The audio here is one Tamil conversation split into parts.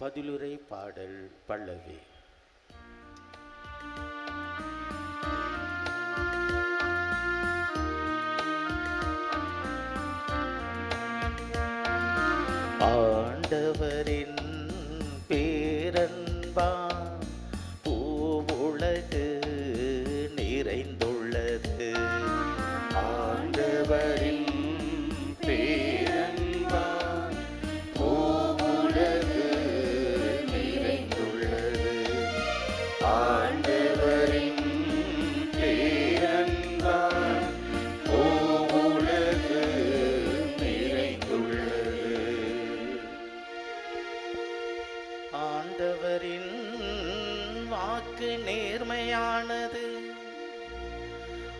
பதிலுரை பாடல் பல்லவி. ஆண்டவரின் பேரன்பா ஆண்டவரின் ஆண்டவரின் வாக்கு நேர்மையானது.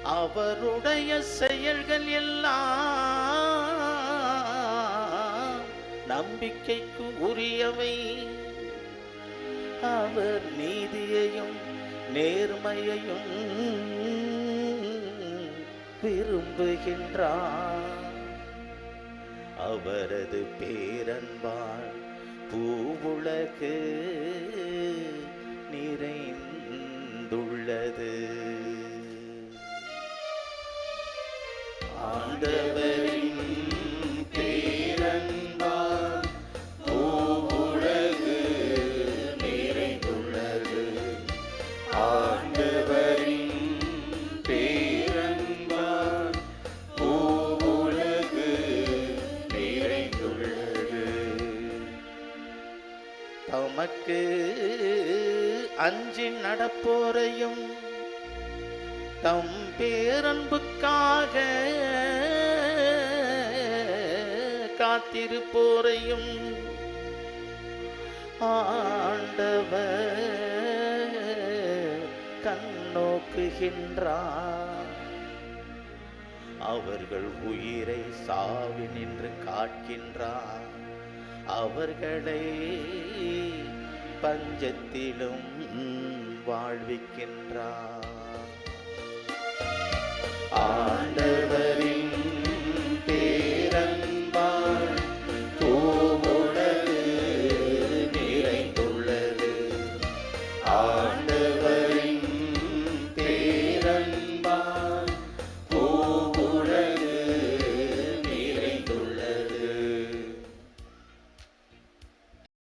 அவருடைய செயல்கள் எல்லாம் நம்பிக்கைக்கு உரியவை. அவர் நீதியையும் நேர்மையையும் விரும்புகின்றார். அவரது பேரன்பால் பூவுலகு நிறைந்துள்ளது. ஆண்டவரே தமக்கு அஞ்சி நடப்போரையும் தம் பேரன்புக்காக காத்திருப்போரையும் ஆண்டவர் கண்ணோக்குகின்றார். அவர்கள் உயிரை சாவி நின்று காக்கின்றார். அவர்களை பஞ்சத்திலும் வாழ்விக்கின்றார். ஆண்டவர்